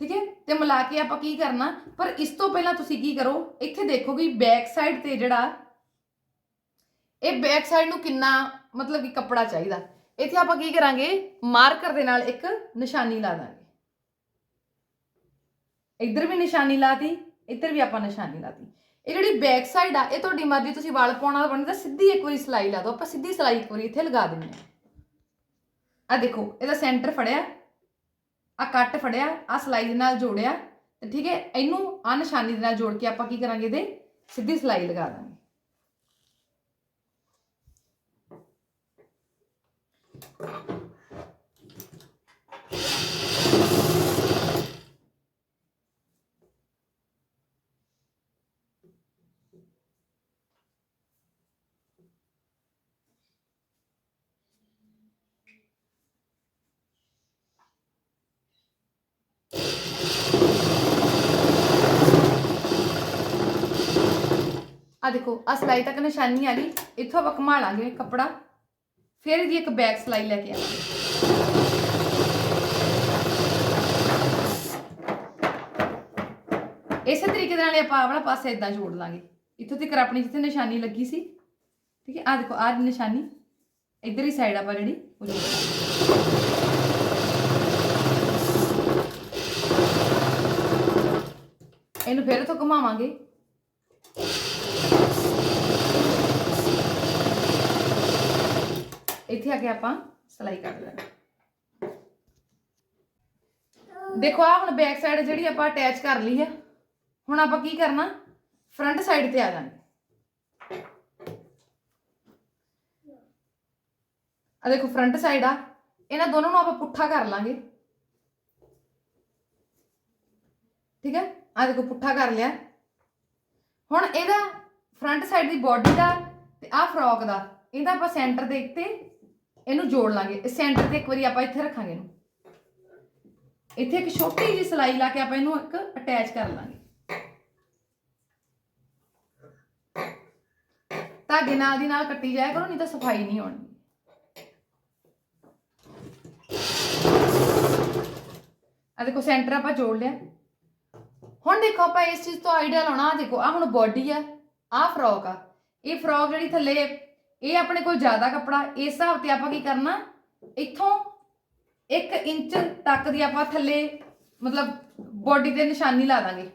ਠੀਕ ਹੈ? ਤੇ ਮਿਲਾ ਕੇ ਆਪਾਂ ਕੀ ਕਰਨਾ, ਪਰ ਇਸ ਤੋਂ ਪਹਿਲਾਂ ਤੁਸੀਂ ਕੀ ਕਰੋ, ਇੱਥੇ ਦੇਖੋ ਕਿ ਬੈਕ ਸਾਈਡ ਤੇ ਜਿਹੜਾ, ਇਹ ਬੈਕ ਸਾਈਡ ਨੂੰ ਕਿੰਨਾ ਮਤਲਬ ਕਿ ਕੱਪੜਾ ਚਾਹੀਦਾ। ਇੱਥੇ ਆਪਾਂ ਕੀ ਕਰਾਂਗੇ ਮਾਰਕਰ ਦੇ ਨਾਲ ਇੱਕ ਨਿਸ਼ਾਨੀ ਲਾ ਦਾਂਗੇ। ਇੱਧਰ ਵੀ ਨਿਸ਼ਾਨੀ ਲਾਤੀ, ਇੱਧਰ ਵੀ ਆਪਾਂ ਨਿਸ਼ਾਨੀ ਲਾਤੀ। ਇਹ ਜਿਹੜੀ ਬੈਕ ਸਾਈਡ ਆ, ਇਹ ਤੁਹਾਡੀ ਮਰਜ਼ੀ, ਤੁਸੀਂ ਵਾਲ ਪਾਉਣਾ ਬਣੇ, ਤਾਂ ਸਿੱਧੀ ਇੱਕ ਵਾਰੀ ਸਿਲਾਈ ਲਾ ਦਿਓ। ਆਪਾਂ ਸਿੱਧੀ ਸਿਲਾਈ ਇੱਕ ਵਾਰੀ ਇੱਥੇ ਲਗਾ ਦਿੰਦੇ ਆ ਆ ਦੇਖੋ, ਇਹਦਾ ਸੈਂਟਰ ਫੜਿਆ ਆ ਕੱਟ ਫੜਿਆ ਆ ਸਿਲਾਈ ਦੇ ਨਾਲ ਜੋੜਿਆ। ਤੇ ਠੀਕ ਹੈ, ਇਹਨੂੰ ਆ ਨਿਸ਼ਾਨੀ ਦੇ ਨਾਲ ਜੋੜ ਕੇ ਆਪਾਂ ਕੀ ਕਰਾਂਗੇ ਇਹਦੇ? ਸਿੱਧੀ ਸਿਲਾਈ ਲਗਾ ਦਾਂਗੇ। ਆ ਦੇਖੋ ਆ ਸਲਾਈ ਤੱਕ ਨਿਸ਼ਾਨੀ ਆ ਗਈ। ਇੱਥੋਂ ਆਪਾਂ ਘੁਮਾ ਲਾਂਗੇ ਕੱਪੜਾ। ਫਿਰ ਇਹਦੀ ਇੱਕ ਬੈਕ ਸਲਾਈ ਲੈ ਕੇ ਆਵਾਂਗੇ। ਇਸੇ ਤਰੀਕੇ ਦੇ ਨਾਲ ਆਪਾਂ ਆਪਣਾ ਪਾਸੇ ਪਾਸਾ ਇਦਾਂ ਜੋੜ ਲਾਂਗੇ। ਇੱਥੋਂ ਤੱਕ ਆਪਣੀ ਜਿੱਥੇ ਨਿਸ਼ਾਨੀ ਲੱਗੀ ਸੀ, ਠੀਕ ਹੈ? ਆ ਦੇਖੋ, ਆਹ ਨਿਸ਼ਾਨੀ, ਇੱਧਰ ਹੀ ਸਾਈਡ ਆਪਾਂ ਜਿਹੜੀ ਉਹ ਜੋੜ ਇਹਨੂੰ ਫਿਰ ਤੋਂ ਘੁਮਾਵਾਂਗੇ। ਇੱਥੇ ਆ ਕੇ ਆਪਾਂ ਸਲਾਈ ਕਰ ਲੈਣਾ ਦੇਖੋ ਆ ਹੁਣ ਬੈਕ ਸਾਈਡ ਜਿਹੜੀ ਆਪਾਂ ਅਟੈਚ ਕਰ ਲਈ ਹੈ ਹੁਣ ਆਪਾਂ ਕੀ ਕਰਨਾ? ਫਰੰਟ ਸਾਈਡ ਤੇ ਆ ਜਾਣਾ। ਆ ਦੇਖੋ ਫਰੰਟ ਸਾਈਡ ਆ। ਇਹਨਾਂ ਦੋਨੋਂ ਨੂੰ ਆਪਾਂ ਪੁੱਠਾ ਕਰ ਲਾਂਗੇ। ਠੀਕ ਹੈ? ਆ ਦੇਖੋ ਪੁੱਠਾ ਕਰ ਲਿਆ। ਹੁਣ ਇਹਦਾ ਫਰੰਟ ਸਾਈਡ ਦੀ ਬਾਡੀ ਦਾ ਤੇ ਆ ਫਰੋਕ ਦਾ ਇਹਦਾ ਆਪਾਂ ਸੈਂਟਰ ਦੇ ਉੱਤੇ ਇਹਨੂੰ ਜੋੜ ਲਾਂਗੇ। ਇਸ ਸੈਂਟਰ ਤੇ ਇੱਕ ਵਾਰੀ ਆਪਾਂ ਇੱਥੇ ਰੱਖਾਂਗੇ ਇਹਨੂੰ। ਇੱਥੇ ਇੱਕ ਛੋਟੀ ਜਿਹੀ ਸਲਾਈ ਲਾ ਕੇ ਆਪਾਂ ਇਹਨੂੰ ਇੱਕ ਅਟੈਚ ਕਰ ਲਾਂਗੇ। ਧਾਗੇ ਨਾਲ ਦੀ ਨਾਲ ਕੱਟੀ ਜਾਇਆ ਕਰੋ, ਨਹੀਂ ਤਾਂ ਸਫ਼ਾਈ ਨਹੀਂ ਹੋਣੀ। ਆ ਦੇਖੋ ਸੈਂਟਰ ਆਪਾਂ ਜੋੜ ਲਿਆ। ਹੁਣ ਦੇਖੋ ਆਪਾਂ ਇਸ ਚੀਜ਼ ਤੋਂ ਆਈਡੀਆ ਲਾਉਣਾ। ਆ ਦੇਖੋ ਆ ਹੁਣ ਬਾਡੀ ਆ ਆ ਫਰੋਕ ਆ। ਇਹ ਫਰੋਕ ਜਿਹੜੀ ਥੱਲੇ ਇਹ ਆਪਣੇ ਕੋਲ ਜ਼ਿਆਦਾ ਕੱਪੜਾ, ਇਸ ਹਿਸਾਬ ਤੇ ਆਪਾਂ ਕੀ ਕਰਨਾ, ਇੱਥੋਂ 1 ਇੰਚ ਤੱਕ ਦੀ ਆਪਾਂ ਥੱਲੇ ਮਤਲਬ ਬਾਡੀ ਤੇ ਨਿਸ਼ਾਨੀ ਲਾ ਦਾਂਗੇ।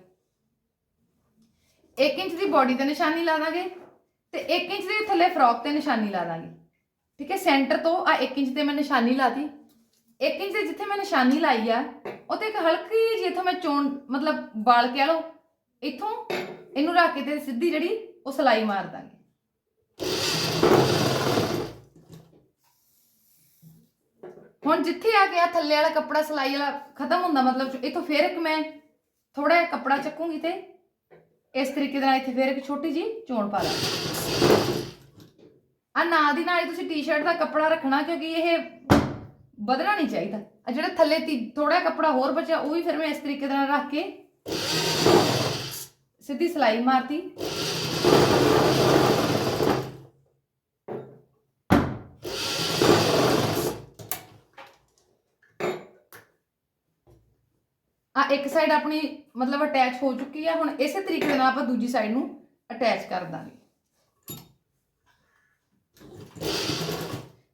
1 ਇੰਚ ਦੀ ਬਾਡੀ ਤੇ ਨਿਸ਼ਾਨੀ ਲਾ ਦਾਂਗੇ ਤੇ 1 ਇੰਚ ਦੇ ਥੱਲੇ ਫਰੋਕ ਤੇ ਨਿਸ਼ਾਨੀ ਲਾ ਦਾਂਗੇ। ਠੀਕ ਹੈ ਸੈਂਟਰ ਤੋਂ ਆ 1 ਇੰਚ ਤੇ ਮੈਂ ਨਿਸ਼ਾਨੀ ਲਾਤੀ। 1 ਇੰਚ ਦੇ ਜਿੱਥੇ ਮੈਂ ਨਿਸ਼ਾਨੀ ਲਾਈ ਆ, ਉੱਥੇ ਇੱਕ ਹਲਕੀ ਜਿਹੀ ਇੱਥੋਂ ਮੈਂ ਚੋਣ, ਮਤਲਬ ਵਾਲ ਕਹਿ ਲਓ, ਇੱਥੋਂ ਇਹਨੂੰ ਰੱਖ ਕੇ ਤੇ ਸਿੱਧੀ ਜਿਹੜੀ ਉਹ ਸਲਾਈ ਮਾਰ ਦਾਂਗੇ। ਹੁਣ ਜਿੱਥੇ ਆ ਗਿਆ ਥੱਲੇ ਵਾਲਾ ਕੱਪੜਾ ਸਲਾਈ ਵਾਲਾ ਖਤਮ ਹੁੰਦਾ ਮਤਲਬ ਇੱਥੋਂ ਫੇਰ ਇੱਕ ਮੈਂ ਥੋੜਾ ਜਿਹਾ ਕੱਪੜਾ ਚੱਕੂੰਗੀ ਤੇ ਇਸ ਤਰੀਕੇ ਦੇ ਨਾਲ ਇੱਥੇ ਫੇਰ ਇੱਕ ਛੋਟੀ ਜੀ ਚੋਣ ਪਾ ਦਾਂਗੀ ਆ ਨਾਲ ਦੀ ਨਾਲ ਤੁਸੀਂ ਟੀ-ਸ਼ਰਟ ਦਾ ਕੱਪੜਾ ਰੱਖਣਾ ਕਿਉਂਕਿ ਇਹ ਵਧਣਾ ਨਹੀਂ ਚਾਹੀਦਾ। ਆ ਜਿਹੜਾ ਥੱਲੇ ਥੋੜਾ ਕੱਪੜਾ ਹੋਰ ਬਚਿਆ, ਉਹ ਵੀ ਫਿਰ ਮੈਂ ਇਸ ਤਰੀਕੇ ਦੇ ਨਾਲ ਰੱਖ ਕੇ ਸਿੱਧੀ ਸਲਾਈ ਮਾਰਤੀ। ਇੱਕ ਸਾਈਡ ਆਪਣੀ ਮਤਲਬ ਅਟੈਚ ਹੋ ਚੁੱਕੀ ਆ, ਹੁਣ ਇਸੇ ਤਰੀਕੇ ਨਾਲ ਆਪਾਂ ਦੂਜੀ ਸਾਈਡ ਨੂੰ ਅਟੈਚ ਕਰ ਦਾਂਗੇ।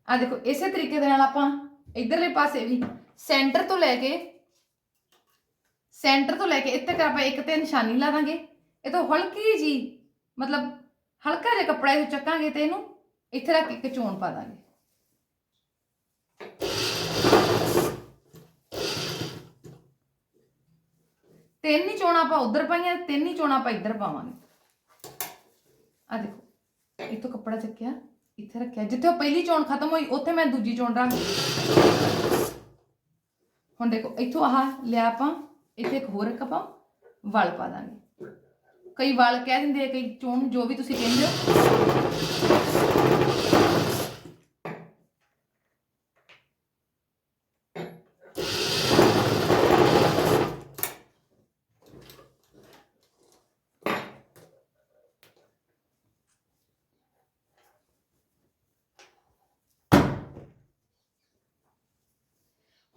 ਆ ਦੇਖੋ, ਇਸੇ ਤਰੀਕੇ ਦੇ ਨਾਲ ਆਪਾਂ ਇਧਰਲੇ ਪਾਸੇ ਵੀ ਸੈਂਟਰ ਤੋਂ ਲੈ ਕੇ ਸੈਂਟਰ ਤੋਂ ਲੈ ਕੇ ਇੱਥੇ ਤੱਕ ਆਪਾਂ ਇੱਕ ਤੇ ਨਿਸ਼ਾਨੀ ਲਾ ਦਾਂਗੇ। ਇਹ ਤੋਂ ਹਲਕੀ ਜੀ, ਮਤਲਬ ਹਲਕਾ ਜਿਹਾ ਕੱਪੜਾ ਇਹ ਚੱਕਾਂਗੇ ਤੇ ਇਹਨੂੰ ਇੱਥੇ ਰੱਖ ਕੇ ਚੋਣ ਪਾ ਦਾਂਗੇ। ਤਿੰਨ ਹੀ ਚੋਣਾਂ ਆਪਾਂ ਉਧਰ ਪਾਈਆਂ, ਤਿੰਨ ਹੀ ਚੋਣਾਂ ਆਪਾਂ ਇੱਧਰ ਪਾਵਾਂਗੇ। ਆ ਦੇਖੋ, ਇੱਥੋਂ ਕੱਪੜਾ ਚੱਕਿਆ, ਇੱਥੇ ਰੱਖਿਆ। ਜਿੱਥੇ ਉਹ ਪਹਿਲੀ ਚੋਣ ਖਤਮ ਹੋਈ, ਉੱਥੇ ਮੈਂ ਦੂਜੀ ਚੋਣ ਰੱਖ ਹੁਣ ਦੇਖੋ, ਇੱਥੋਂ ਆਹ ਲਿਆ ਆਪਾਂ, ਇੱਥੇ ਇੱਕ ਹੋਰ ਇੱਕ ਆਪਾਂ ਵਲ ਪਾ ਦਾਂਗੇ। ਕਈ ਵਲ ਕਹਿ ਦਿੰਦੇ ਆ, ਕਈ ਚੋਣ ਜੋ ਵੀ ਤੁਸੀਂ ਕਹਿੰਦੇ ਹੋ।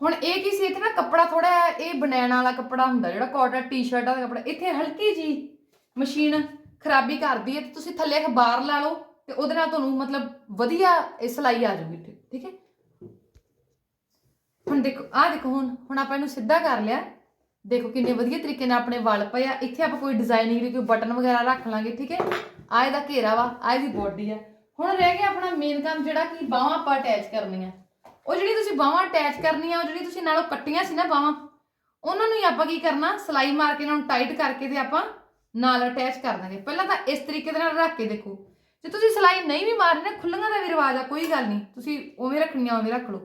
ਹੁਣ ਇਹ ਕੀ ਸੀ? ਇੱਥੇ ਨਾ ਕੱਪੜਾ ਥੋੜਾ ਇਹ ਬਨੈਣ ਵਾਲਾ ਕੱਪੜਾ ਹੁੰਦਾ, ਜਿਹੜਾ ਕਾਟਨ ਟੀ-ਸ਼ਰਟਾਂ ਦਾ ਕੱਪੜਾ। ਇੱਥੇ ਹਲਕੀ ਜੀ ਮਸ਼ੀਨ ਖਰਾਬੀ ਕਰਦੀ ਹੈ ਤੇ ਤੁਸੀਂ ਥੱਲੇ ਅਖਬਾਰ ਲਾ ਲਓ ਤੇ ਉਹਦੇ ਨਾਲ ਤੁਹਾਨੂੰ ਮਤਲਬ ਵਧੀਆ ਇਹ ਸਿਲਾਈ ਆ ਜਾਊਗੀ ਠੀਕ- ਹੈ? ਹੁਣ ਦੇਖੋ, ਆਹ ਦੇਖੋ ਹੁਣ ਹੁਣ ਆਪਾਂ ਇਹਨੂੰ ਸਿੱਧਾ ਕਰ ਲਿਆ। ਦੇਖੋ ਕਿੰਨੇ ਵਧੀਆ ਤਰੀਕੇ ਨਾਲ ਆਪਣੇ ਵਾਲ ਪਏ ਆ। ਇੱਥੇ ਆਪਾਂ ਕੋਈ ਡਿਜ਼ਾਈਨਿੰਗ ਲਈ ਕੋਈ ਬਟਨ ਵਗੈਰਾ ਰੱਖ ਲਾਂਗੇ, ਠੀਕ ਹੈ? ਆ ਇਹਦਾ ਘੇਰਾ ਵਾ ਆ ਇਹਦੀ ਬੋਡੀ ਆ। ਹੁਣ ਰਹਿ ਗਿਆ ਆਪਣਾ ਮੇਨ ਕੰਮ ਜਿਹੜਾ ਕਿ ਬਾਹਾਂ ਆਪਾਂ ਅਟੈਚ ਕਰਨੀਆਂ। ਉਹ ਜਿਹੜੀ ਤੁਸੀਂ ਬਾਹਾਂ ਅਟੈਚ ਕਰਨੀਆਂ, ਉਹ ਜਿਹੜੀ ਤੁਸੀਂ ਨਾਲੋਂ ਕੱਟੀਆਂ ਸੀ ਨਾ ਬਾਹਾਂ, ਉਹਨਾਂ ਨੂੰ ਹੀ ਆਪਾਂ ਕੀ ਕਰਨਾ, ਸਲਾਈ ਮਾਰ ਕੇ ਇਹਨਾਂ ਨੂੰ ਟਾਈਟ ਕਰਕੇ ਤੇ ਆਪਾਂ ਨਾਲ ਅਟੈਚ ਕਰ ਦਾਂਗੇ ਪਹਿਲਾਂ ਤਾਂ ਇਸ ਤਰੀਕੇ ਦੇ ਨਾਲ ਰੱਖ ਕੇ ਦੇਖੋ। ਜੇ ਤੁਸੀਂ ਸਲਾਈ ਨਹੀਂ ਵੀ ਮਾਰਨੀ ਨਾ ਖੁੱਲੀਆਂ ਦਾ ਵੀ ਰਿਵਾਜ ਆ, ਕੋਈ ਗੱਲ ਨਹੀਂ। ਤੁਸੀਂ ਉਵੇਂ ਰੱਖਣੀਆਂ, ਉਵੇਂ ਰੱਖ ਲਓ।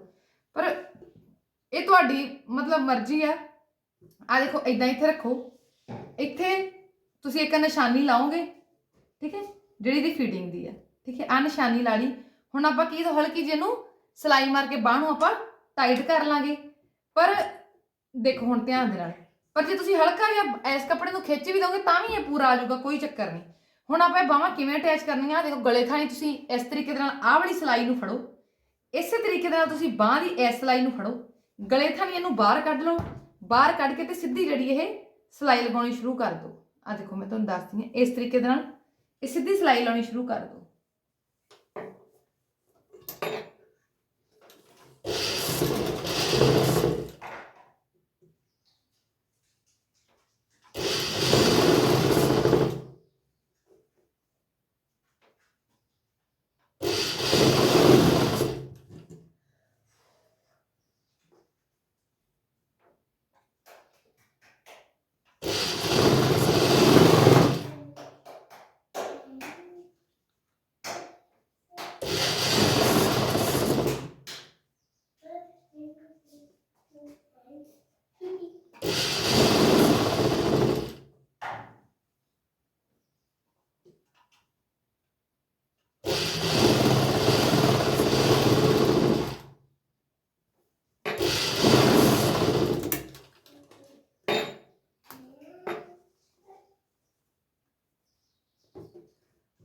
ਪਰ ਇਹ ਤੁਹਾਡੀ ਮਤਲਬ ਮਰਜ਼ੀ ਆ। ਆ ਦੇਖੋ ਇਦਾਂ ਇੱਥੇ ਰੱਖੋ। ਇੱਥੇ ਤੁਸੀਂ ਇੱਕ ਨਿਸ਼ਾਨੀ ਲਾਓਗੇ, ਠੀਕ ਹੈ, ਜਿਹੜੀ ਦੀ ਫਿਟਿੰਗ ਦੀ ਆ। ਠੀਕ ਹੈ ਆ ਨਿਸ਼ਾਨੀ ਲਾ ਲਈ। ਹੁਣ ਆਪਾਂ ਕੀ, ਹਲਕੀ ਜਿਹੀ ਇਹਨੂੰ ਸਲਾਈ ਮਾਰ ਕੇ ਬਾਹ ਨੂੰ ਆਪਾਂ ਟਾਈਟ ਕਰ ਲਾਂਗੇ। ਪਰ ਦੇਖੋ ਹੁਣ ਧਿਆਨ ਦੇ ਨਾਲ। ਪਰ ਜੇ ਤੁਸੀਂ ਹਲਕਾ ਜਿਹਾ ਇਸ ਕੱਪੜੇ ਨੂੰ ਖਿੱਚ ਵੀ ਦੋਗੇ ਤਾਂ ਵੀ ਇਹ ਪੂਰਾ ਆ ਜਾਊਗਾ, ਕੋਈ ਚੱਕਰ ਨਹੀਂ। ਹੁਣ ਆਪਾਂ ਇਹ ਬਾਹਾਂ ਕਿਵੇਂ ਅਟੈਚ ਕਰਨੀਆਂ? ਦੇਖੋ ਗਲੇ ਥਾਣੀ ਤੁਸੀਂ ਇਸ ਤਰੀਕੇ ਦੇ ਨਾਲ ਆਹ ਵਾਲੀ ਸਲਾਈ ਨੂੰ ਫੜੋ। ਇਸੇ ਤਰੀਕੇ ਦੇ ਨਾਲ ਤੁਸੀਂ ਬਾਹ ਦੀ ਇਸ ਸਲਾਈ ਨੂੰ ਫੜੋ। ਗਲੇ ਥਾਣੀ ਇਹਨੂੰ ਬਾਹਰ ਕੱਢ ਲਓ। ਬਾਹਰ ਕੱਢ ਕੇ ਤੇ ਸਿੱਧੀ ਜਿਹੜੀ ਇਹ ਸਲਾਈ ਲਗਾਉਣੀ ਸ਼ੁਰੂ ਕਰ ਦਿਓ। ਆ ਦੇਖੋ ਮੈਂ ਤੁਹਾਨੂੰ ਦੱਸਦੀ ਹਾਂ, ਇਸ ਤਰੀਕੇ ਦੇ ਨਾਲ ਇਹ ਸਿੱਧੀ ਸਲਾਈ ਲਾਉਣੀ ਸ਼ੁਰੂ ਕਰ ਦਿਓ।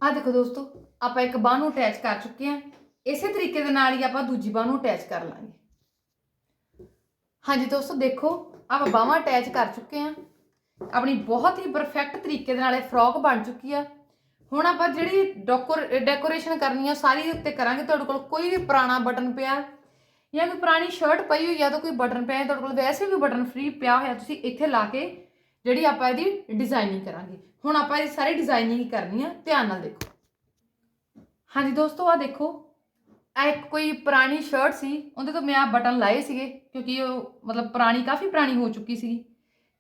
ਆ ਦੇਖੋ ਦੋਸਤੋ, ਆਪਾਂ ਇੱਕ ਬਾਹ ਨੂੰ ਅਟੈਚ ਕਰ ਚੁੱਕੇ ਹਾਂ। ਇਸੇ ਤਰੀਕੇ ਦੇ ਨਾਲ ਹੀ ਆਪਾਂ ਦੂਜੀ ਬਾਹ ਨੂੰ ਅਟੈਚ ਕਰ ਲਾਂਗੇ। ਹਾਂਜੀ ਦੋਸਤੋ, ਦੇਖੋ, ਆਪਾਂ ਬਾਹਾਂ ਅਟੈਚ ਕਰ ਚੁੱਕੇ ਹਾਂ। ਆਪਣੀ ਬਹੁਤ ਹੀ ਪਰਫੈਕਟ ਤਰੀਕੇ ਦੇ ਨਾਲ ਇਹ ਫਰੋਕ ਬਣ ਚੁੱਕੀ ਆ। ਹੁਣ ਆਪਾਂ ਜਿਹੜੀ ਡੈਕੋਰੇਸ਼ਨ ਕਰਨੀ ਆ ਸਾਰੀ ਦੇ ਉੱਤੇ ਕਰਾਂਗੇ। ਤੁਹਾਡੇ ਕੋਲ ਕੋਈ ਵੀ ਪੁਰਾਣਾ ਬਟਨ ਪਿਆ ਜਾਂ ਕੋਈ ਪੁਰਾਣੀ ਸ਼ਰਟ ਪਈ ਹੋਈ ਆ, ਤਾਂ ਕੋਈ ਬਟਨ ਪਿਆ, ਤੁਹਾਡੇ ਕੋਲ ਵੈਸੇ ਵੀ ਬਟਨ ਫ੍ਰੀ ਪਿਆ ਹੋਇਆ, ਤੁਸੀਂ ਇੱਥੇ ਲਾ ਕੇ ਜਿਹੜੀ ਆਪਾਂ ਇਹਦੀ ਡਿਜ਼ਾਈਨਿੰਗ ਕਰਾਂਗੇ। ਹੁਣ ਆਪਾਂ ਇਹ ਸਾਰੀ ਡਿਜ਼ਾਈਨਿੰਗ ਕਰਨੀ ਆ, ਧਿਆਨ ਨਾਲ ਦੇਖੋ। ਹਾਂਜੀ ਦੋਸਤੋ ਆ ਦੇਖੋ। ਇਹ ਇੱਕ ਕੋਈ ਪੁਰਾਣੀ ਸ਼ਰਟ ਸੀ, ਉਹਦੇ ਤੋਂ ਮੈਂ ਆ ਬਟਨ ਲਾਏ ਸੀਗੇ, ਕਿਉਂਕਿ ਉਹ ਮਤਲਬ ਪੁਰਾਣੀ, ਕਾਫੀ ਪੁਰਾਣੀ ਹੋ ਚੁੱਕੀ ਸੀਗੀ।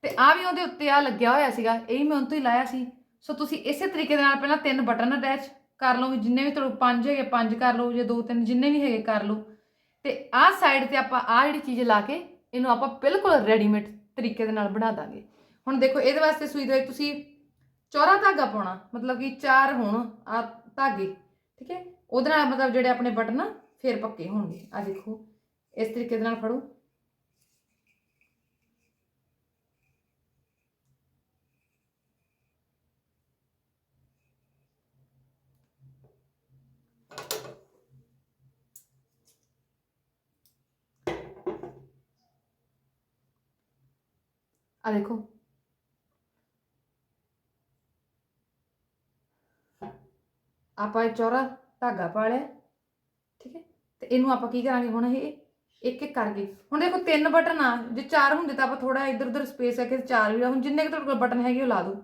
ਤੇ ਆ ਵੀ ਉਹਦੇ ਉੱਤੇ ਆ ਲੱਗਿਆ ਹੋਇਆ ਸੀਗਾ, ਇਹ ਮੈਂ ਉਹਨਾਂ ਤੋਂ ਹੀ ਲਾਇਆ ਸੀ। ਸੋ ਤੁਸੀਂ ਇਸੇ ਤਰੀਕੇ ਦੇ ਨਾਲ ਪਹਿਲਾਂ ਤਿੰਨ ਬਟਨ ਅਟੈਚ ਕਰ ਲਓ, ਵੀ ਜਿੰਨੇ ਵੀ ਤੁਹਾਨੂੰ ਪੰਜ ਹੈਗੇ, ਪੰਜ ਕਰ ਲਓ, ਜੇ ਦੋ, ਤਿੰਨ ਜਿੰਨੇ ਵੀ ਹੈਗੇ ਕਰ ਲਓ। ਤੇ ਆਹ ਸਾਈਡ ਤੇ ਆਪਾਂ ਆਹ ਜਿਹੜੀ ਚੀਜ਼ ਲਾ ਕੇ, ਇਹਨੂੰ ਆਪਾਂ ਬਿਲਕੁਲ ਰੈਡੀਮੇਡ ਤਰੀਕੇ ਦੇ ਨਾਲ ਬਣਾ ਦਾਂਗੇ। ਹੁਣ ਦੇਖੋ, ਇਹਦੇ ਵਾਸਤੇ ਸੂਈ ਦੇ ਵਿੱਚ ਤੁਸੀਂ ਚੌਰਾ ਧਾਗਾ ਪਾਉਣਾ, ਮਤਲਬ ਕਿ ਚਾਰ ਹੋਣ, ਆ ਧਾਗੇ, ਠੀਕ ਹੈ? ਉਹਦੇ ਨਾਲ ਮਤਲਬ ਜਿਹੜੇ ਆਪਣੇ ਬਟਨ ਨਾ ਫੇਰ ਪੱਕੇ ਹੋਣਗੇ। ਆ ਦੇਖੋ, ਇਸ ਤਰੀਕੇ ਦੇ ਨਾਲ ਫੜੋ। ਆ ਦੇਖੋ ਆਪਾਂ ਇਹ ਚੌਰਾ ਧਾਗਾ ਪਾ ਲਿਆ, ਠੀਕ ਹੈ? ਤੇ ਇਹਨੂੰ ਆਪਾਂ ਕੀ ਕਰਾਂਗੇ ਹੁਣ ਇਹ? ਇੱਕ ਇੱਕ ਕਰਕੇ। ਹੁਣ ਦੇਖੋ, ਤਿੰਨ ਬਟਨ ਆ। ਜੇ ਚਾਰ ਹੁੰਦੇ ਤਾਂ ਆਪਾਂ ਥੋੜਾ ਇੱਧਰ ਉੱਧਰ ਸਪੇਸ ਹੈ ਕਿ ਚਾਰ ਵੀ ਆ ਹੁਣ ਜਿੰਨੇ ਕਿ ਤੁਹਾਡੇ ਕੋਲ ਬਟਨ ਹੈਗੇ ਉਹ ਲਾ ਦਿਓ।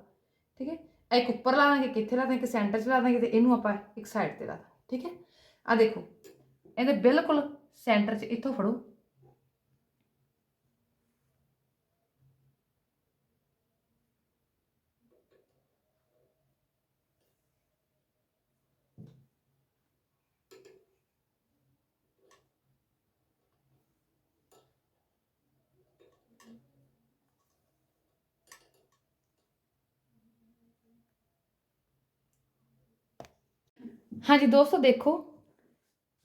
ਠੀਕ ਹੈ? ਇਹ ਇੱਕ ਉੱਪਰ ਲਾ ਦਾਂਗੇ, ਕਿੱਥੇ ਲਾ ਦਾਂਗੇ, ਇੱਕ ਸੈਂਟਰ 'ਚ ਲਾ ਦਾਂਗੇ ਤੇ ਇਹਨੂੰ ਆਪਾਂ ਇੱਕ ਸਾਈਡ ਤੇ ਲਾ ਦਾਂਗੇ। ਠੀਕ ਹੈ? ਆ ਦੇਖੋ, ਇਹਦੇ ਬਿਲਕੁਲ ਸੈਂਟਰ 'ਚ ਇੱਥੋਂ ਫੜੋ। ਹਾਂਜੀ ਦੋਸਤੋ ਦੇਖੋ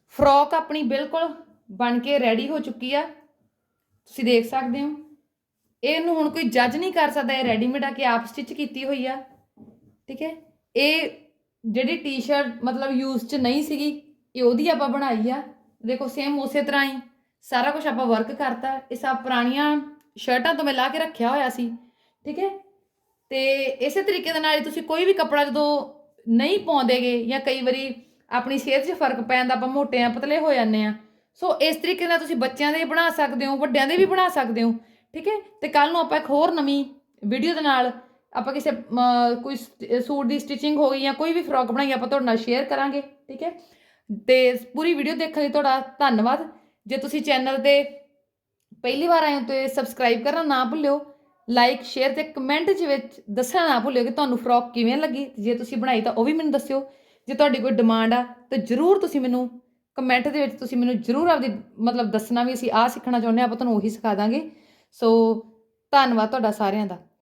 ਫਰੋਕ ਆਪਣੀ ਬਿਲਕੁਲ ਬਣ ਕੇ ਰੈਡੀ ਹੋ ਚੁੱਕੀ ਆ। ਤੁਸੀਂ ਦੇਖ ਸਕਦੇ ਹੋ। ਇਹਨੂੰ ਹੁਣ ਕੋਈ ਜੱਜ ਨਹੀਂ ਕਰ ਸਕਦਾ, ਇਹ ਰੈਡੀਮੇਡ ਆ ਕਿ ਆਪ ਸਟਿਚ ਕੀਤੀ ਹੋਈ ਆ। ਠੀਕ ਹੈ? ਇਹ ਜਿਹੜੀ ਟੀ-ਸ਼ਰਟ ਮਤਲਬ ਯੂਜ਼ 'ਚ ਨਹੀਂ ਸੀਗੀ, ਇਹ ਉਹਦੀ ਆਪਾਂ ਬਣਾਈ ਆ। ਦੇਖੋ ਸੇਮ ਉਸੇ ਤਰ੍ਹਾਂ ਹੀ। ਸਾਰਾ ਕੁਝ ਆਪਾਂ ਵਰਕ ਕਰਤਾ। ਇਹ ਸਭ ਪੁਰਾਣੀਆਂ ਸ਼ਰਟਾਂ ਤੋਂ ਮੈਂ ਲਾ ਕੇ ਰੱਖਿਆ ਹੋਇਆ ਸੀ। ਠੀਕ ਹੈ? ਤੇ ਇਸੇ ਤਰੀਕੇ ਦੇ ਨਾਲ ਤੁਸੀਂ ਕੋਈ ਵੀ ਕੱਪੜਾ ਜਦੋਂ ਨਹੀਂ ਪਾਉਂਦੇਗੇ ਜਾਂ ਕਈ ਵਾਰੀ ਆਪਣੀ ਸਿਹਤ 'ਚ ਫ਼ਰਕ ਪੈ ਜਾਂਦਾ ਆਪਾਂ ਮੋਟੇ ਆ ਪਤਲੇ ਹੋ ਜਾਂਦੇ ਆ ਸੋ ਇਸ ਤਰੀਕੇ ਨਾਲ ਤੁਸੀਂ ਬੱਚਿਆਂ ਦੇ ਬਣਾ ਸਕਦੇ ਹੋ, ਵੱਡਿਆਂ ਦੇ ਵੀ ਬਣਾ ਸਕਦੇ ਹੋ, ਠੀਕ ਹੈ? ਤੇ ਕੱਲ ਨੂੰ ਆਪਾਂ ਇੱਕ ਹੋਰ ਨਵੀਂ ਵੀਡੀਓ ਦੇ ਨਾਲ ਆਪਾਂ ਕਿਸੇ ਕੋਈ ਸਟ- ਸੂਟ ਦੀ ਸਟਿਚਿੰਗ ਹੋ ਗਈ ਜਾਂ ਕੋਈ ਵੀ ਫਰੋਕ ਬਣਾਈ ਆਪਾਂ ਤੁਹਾਡੇ ਨਾਲ ਸ਼ੇਅਰ ਕਰਾਂਗੇ, ਠੀਕ ਹੈ? ਤੇ ਪੂਰੀ ਵੀਡੀਓ ਦੇਖਣ ਲਈ ਤੁਹਾਡਾ ਧੰਨਵਾਦ। ਜੇ ਤੁਸੀਂ ਚੈਨਲ ਤੇ ਪਹਿਲੀ ਵਾਰ ਆਏ ਹੋ ਤੇ ਸਬਸਕ੍ਰਾਈਬ ਕਰਨਾ ਨਾ ਭੁੱਲਿਓ। ਲਾਈਕ ਸ਼ੇਅਰ ਤੇ ਕਮੈਂਟ ਦੇ ਵਿੱਚ ਦੱਸਣਾ ਨਾ ਭੁੱਲਿਓ ਕਿ ਤੁਹਾਨੂੰ ਫਰੋਕ ਕਿਵੇਂ ਲੱਗੀ। ਜੇ ਤੁਸੀਂ ਬਣਾਈ ਤਾਂ ਉਹ ਵੀ ਮੈਨੂੰ ਦੱਸਿਓ। ਜੇ ਤੁਹਾਡੀ ਕੋਈ ਡਿਮਾਂਡ ਆ, ਤਾਂ ਜਰੂਰ ਤੁਸੀਂ ਮੈਨੂੰ ਕਮੈਂਟ ਦੇ ਵਿੱਚ ਤੁਸੀਂ ਮੈਨੂੰ ਜਰੂਰ ਆਪਦੀ, ਮਤਲਬ ਦੱਸਣਾ ਵੀ ਅਸੀਂ ਆਹ ਸਿੱਖਣਾ ਚਾਹੁੰਦੇ ਹਾਂ, ਆਪਾਂ ਤੁਹਾਨੂੰ ਉਹੀ ਸਿਖਾ ਦਾਂਗੇ। ਸੋ ਧੰਨਵਾਦ ਤੁਹਾਡਾ ਸਾਰਿਆਂ ਦਾ।